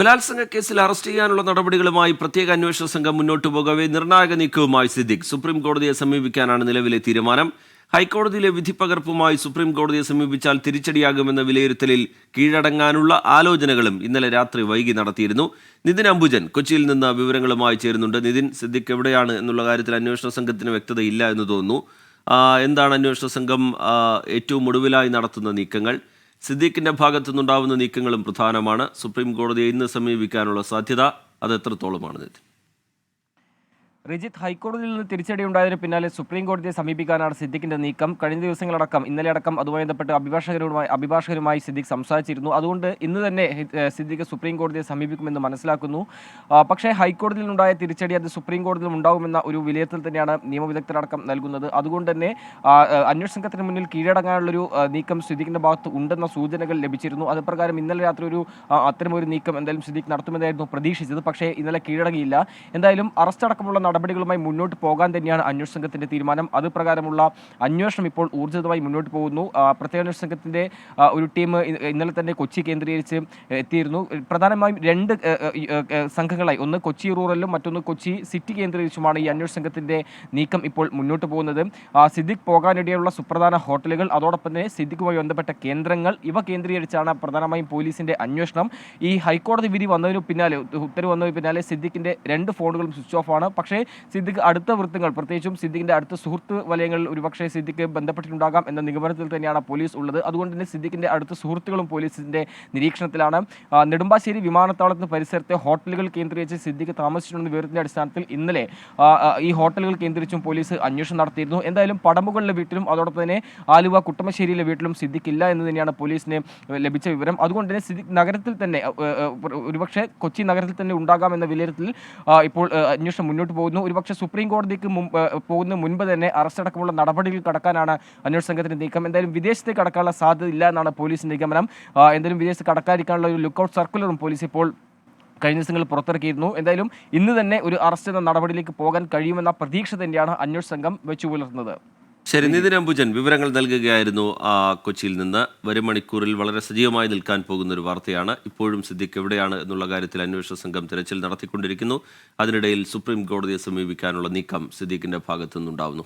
ബലാത്സംഗ കേസിൽ അറസ്റ്റ് ചെയ്യാനുള്ള നടപടികളുമായി പ്രത്യേക അന്വേഷണ സംഘം മുന്നോട്ടു പോകവേ നിർണായക നീക്കവുമായി സിദ്ദിഖ് സുപ്രീം കോടതിയെ സമീപിക്കാനാണ് നിലവിലെ തീരുമാനം. ഹൈക്കോടതിയിലെ വിധി പകർപ്പുമായി സുപ്രീം കോടതിയെ സമീപിച്ചാൽ തിരിച്ചടിയാകുമെന്ന വിലയിരുത്തലിൽ കീഴടങ്ങാനുള്ള ആലോചനകളും ഇന്നലെ രാത്രി വൈകി നടത്തിയിരുന്നു. നിതിൻ അംബുജൻ കൊച്ചിയിൽ നിന്ന് വിവരങ്ങളുമായി ചേരുന്നുണ്ട്. നിതിൻ സിദ്ദിഖ് എവിടെയാണ് എന്നുള്ള കാര്യത്തിൽ അന്വേഷണ സംഘത്തിന് വ്യക്തതയില്ല എന്ന് തോന്നുന്നു. എന്താണ് അന്വേഷണ സംഘം ഏറ്റവും ഒടുവിലായി നടത്തുന്ന നീക്കങ്ങൾ? സിദ്ദീഖിന്റെ ഭാഗത്തുനിന്നുണ്ടാവുന്ന നീക്കങ്ങളും പ്രധാനമാണ്. സുപ്രീം കോടതിയെ ഇന്ന് സമീപിക്കാനുള്ള സാധ്യത അത് എത്രത്തോളമാണ് നിതിൻ? റിജിത്ത് ഹൈക്കോടതിയിൽ നിന്ന് തിരിച്ചടി ഉണ്ടായതിന് പിന്നാലെ സുപ്രീം കോടതിയെ സമീപിക്കാനാണ് സിദ്ദിഖിന്റെ നീക്കം. കഴിഞ്ഞ ദിവസങ്ങളടക്കം ഇന്നലെ അടക്കം അതുമായി ബന്ധപ്പെട്ട് അഭിഭാഷകരുമായി അഭിഭാഷകരുമായി സിദ്ദിഖ് സംസാരിച്ചിരുന്നു. അതുകൊണ്ട് ഇന്ന് തന്നെ സിദ്ദിഖ് സുപ്രീം കോടതിയെ സമീപിക്കുമെന്ന് മനസ്സിലാക്കുന്നു. പക്ഷേ ഹൈക്കോടതിയിൽ ഉണ്ടായ തിരിച്ചടി അത് സുപ്രീം കോടതിയിൽ ഉണ്ടാകുമെന്ന ഒരു വിലയിരുത്തൽ തന്നെയാണ് നിയമവിദഗ്ധരടക്കം നൽകുന്നത്. അതുകൊണ്ട് തന്നെ അന്വേഷണ സംഘത്തിന് മുന്നിൽ കീഴടങ്ങാനുള്ളൊരു നീക്കം സിദ്ദിഖിന്റെ ഭാഗത്ത് ഉണ്ടെന്ന സൂചനകൾ ലഭിച്ചിരുന്നു. അത് പ്രകാരം ഇന്നലെ രാത്രി ഒരു അത്തരമൊരു നീക്കം എന്തായാലും സിദ്ദിഖ് നടത്തുമെന്നായിരുന്നു പ്രതീക്ഷിച്ചത്. പക്ഷേ ഇന്നലെ കീഴടങ്ങിയില്ല. എന്തായാലും അറസ്റ്റ് അടക്കമുള്ള നടപടികളുമായി മുന്നോട്ട് പോകാൻ തന്നെയാണ് അന്വേഷണ സംഘത്തിന്റെ തീരുമാനം. അത് പ്രകാരമുള്ള അന്വേഷണം ഇപ്പോൾ ഊർജിതമായി മുന്നോട്ട് പോകുന്നു. പ്രത്യേക അന്വേഷണ സംഘത്തിന്റെ ഒരു ടീം ഇന്നലെ തന്നെ കൊച്ചി കേന്ദ്രീകരിച്ച് എത്തിയിരുന്നു. പ്രധാനമായും രണ്ട് സംഘങ്ങളായി. ഒന്ന് കൊച്ചി റൂറലും മറ്റൊന്ന് കൊച്ചി സിറ്റി കേന്ദ്രീകരിച്ചുമാണ് ഈ അന്വേഷണ സംഘത്തിന്റെ നീക്കം ഇപ്പോൾ മുന്നോട്ട് പോകുന്നത്. സിദ്ദിഖ് പോകാനിടയുള്ള സുപ്രധാന ഹോട്ടലുകൾ അതോടൊപ്പം തന്നെ സിദ്ദിഖുമായി ബന്ധപ്പെട്ട കേന്ദ്രങ്ങൾ ഇവ കേന്ദ്രീകരിച്ചാണ് പ്രധാനമായും പോലീസിന്റെ അന്വേഷണം. ഈ ഹൈക്കോടതി വിധി വന്നതിനു പിന്നാലെ ഉത്തരവ് വന്നതിന് പിന്നാലെ സിദ്ദിഖിന്റെ രണ്ട് ഫോണുകളും സ്വിച്ച് ഓഫ് ആണ് പക്ഷേ സിദ്ദിഖ് അടുത്ത വൃത്തങ്ങൾ പ്രത്യേകിച്ചും സിദ്ദിഖിന്റെ അടുത്ത സുഹൃത്ത് വലയങ്ങളിൽ ഒരുപക്ഷെ സിദ്ദിഖ് ബന്ധപ്പെട്ടിട്ടുണ്ടാകാം എന്ന നിഗമനത്തിൽ തന്നെയാണ് പോലീസ് ഉള്ളത്. അതുകൊണ്ട് തന്നെ സിദ്ദിഖിന്റെ അടുത്ത സുഹൃത്തുക്കളും പോലീസിന്റെ നിരീക്ഷണത്തിലാണ്. നെടുമ്പാശ്ശേരി വിമാനത്താവളത്തിന് പരിസരത്തെ ഹോട്ടലുകൾ കേന്ദ്രീകരിച്ച് സിദ്ദിഖ് താമസിച്ചിട്ടുണ്ടെന്ന വിവരത്തിന്റെ അടിസ്ഥാനത്തിൽ ഇന്നലെ ഈ ഹോട്ടലുകൾ കേന്ദ്രീകരിച്ചും പോലീസ് അന്വേഷണം നടത്തിയിരുന്നു. എന്തായാലും പടമ്പുകളിലെ വീട്ടിലും അതോടൊപ്പം തന്നെ ആലുവ കുട്ടമശ്ശേരിയിലെ വീട്ടിലും സിദ്ദിഖ് ഇല്ല എന്ന് തന്നെയാണ് പോലീസിന് ലഭിച്ച വിവരം. അതുകൊണ്ട് തന്നെ സിദ്ദിഖ് നഗരത്തിൽ തന്നെ ഒരുപക്ഷെ കൊച്ചി നഗരത്തിൽ തന്നെ ഉണ്ടാകാമെന്ന വിലയിരുത്തൽ ഇപ്പോൾ അന്വേഷണം മുന്നോട്ട് പോകുന്നു. ഒരുപക്ഷെ സുപ്രീം കോടതിക്ക് പോകുന്ന മുൻപ് തന്നെ അറസ്റ്റ് അടക്കമുള്ള നടപടികൾ കടക്കാനാണ് അന്വേഷണ സംഘത്തിന്റെ നീക്കം. എന്തായാലും വിദേശത്തേക്ക് കടക്കാനുള്ള സാധ്യത ഇല്ല എന്നാണ് പോലീസിന്റെ നിഗമനം. എന്തായാലും വിദേശത്ത് കടക്കാതിരിക്കാനുള്ള ഒരു ലുക്കൌട്ട് സർക്കുലറും പോലീസ് ഇപ്പോൾ കഴിഞ്ഞ ദിവസങ്ങളിൽ പുറത്തിറക്കിയിരുന്നു. എന്തായാലും ഇന്ന് തന്നെ ഒരു അറസ്റ്റ് എന്ന നടപടിയിലേക്ക് പോകാൻ കഴിയുമെന്ന പ്രതീക്ഷ തന്നെയാണ് അന്വേഷണ സംഘം വെച്ചു പുലർത്തുന്നത് ശരി നിതിൻ അംബുജൻ വിവരങ്ങൾ നൽകുകയായിരുന്നു ആ, കൊച്ചിയിൽ നിന്ന്. വരും മണിക്കൂറിൽ വളരെ സജീവമായി നിൽക്കാൻ പോകുന്ന ഒരു വാർത്തയാണ്. ഇപ്പോഴും സിദ്ദിഖ് എവിടെയാണ് എന്നുള്ള കാര്യത്തിൽ അന്വേഷണ സംഘം തിരച്ചിൽ നടത്തിക്കൊണ്ടിരിക്കുന്നു. അതിനിടയിൽ സുപ്രീം കോടതിയെ സമീപിക്കാനുള്ള നീക്കം സിദ്ദീഖിന്റെ ഭാഗത്തുനിന്നുണ്ടാവുന്നു.